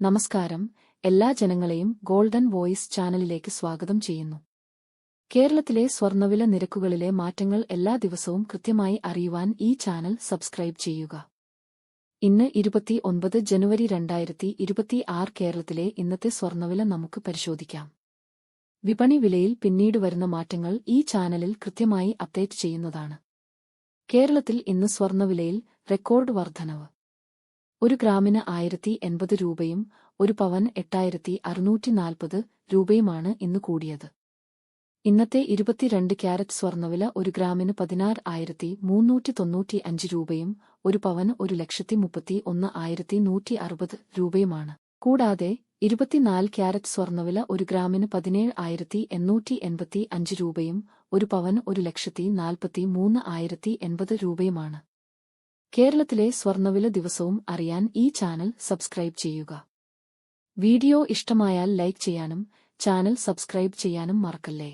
നമസ്കാരം. എല്ലാ ജനങ്ങളെയും ഗോൾഡൻ വോയിസ് ചാനലിലേക്ക് സ്വാഗതം ചെയ്യുന്നു. കേരളത്തിലെ സ്വർണവില നിരക്കുകളിലെ മാറ്റങ്ങൾ എല്ലാ ദിവസവും കൃത്യമായി അറിയുവാൻ ഈ ചാനൽ സബ്സ്ക്രൈബ് ചെയ്യുക. ഇന്ന് ഇരുപത്തി ഒൻപത് ജനുവരി രണ്ടായിരത്തി ഇരുപത്തി ആറ് കേരളത്തിലെ ഇന്നത്തെ സ്വർണവില നമുക്ക് പരിശോധിക്കാം. വിപണി വിലയിൽ പിന്നീട് വരുന്ന മാറ്റങ്ങൾ ഈ ചാനലിൽ കൃത്യമായി അപ്ഡേറ്റ് ചെയ്യുന്നതാണ്. കേരളത്തിൽ ഇന്ന് സ്വർണവിലയിൽ റെക്കോർഡ് വർധനവ്. ഒരു ഗ്രാമിന് ആയിരത്തി എൺപത് രൂപയും ഒരു പവൻ എട്ടായിരത്തി അറുന്നൂറ്റി നാൽപ്പത് രൂപയുമാണ് ഇന്ന് കൂടിയത്. ഇന്നത്തെ ഇരുപത്തിരണ്ട് ക്യാരറ്റ് സ്വർണവില ഒരു ഗ്രാമിന് പതിനാറ് ആയിരത്തി മൂന്നൂറ്റി തൊണ്ണൂറ്റി അഞ്ച് രൂപയും ഒരു പവൻ ഒരു ലക്ഷത്തി മുപ്പത്തി ഒന്ന് ആയിരത്തി നൂറ്റി അറുപത് രൂപയുമാണ്. കൂടാതെ ഇരുപത്തിനാല് ക്യാരറ്റ് സ്വർണവില ഒരു ഗ്രാമിന് പതിനേഴ് ആയിരത്തി എണ്ണൂറ്റി എൺപത്തി അഞ്ച് രൂപയും ഒരു പവൻ ഒരു ലക്ഷത്തി നാൽപ്പത്തി മൂന്ന് ആയിരത്തി എൺപത് രൂപയുമാണ്. കേരളത്തിലെ സ്വർണവില ദിവസവും അറിയാൻ ഈ ചാനൽ സബ്സ്ക്രൈബ് ചെയ്യുക. വീഡിയോ ഇഷ്ടമായാൽ ലൈക്ക് ചെയ്യാനും ചാനൽ സബ്സ്ക്രൈബ് ചെയ്യാനും മറക്കല്ലേ?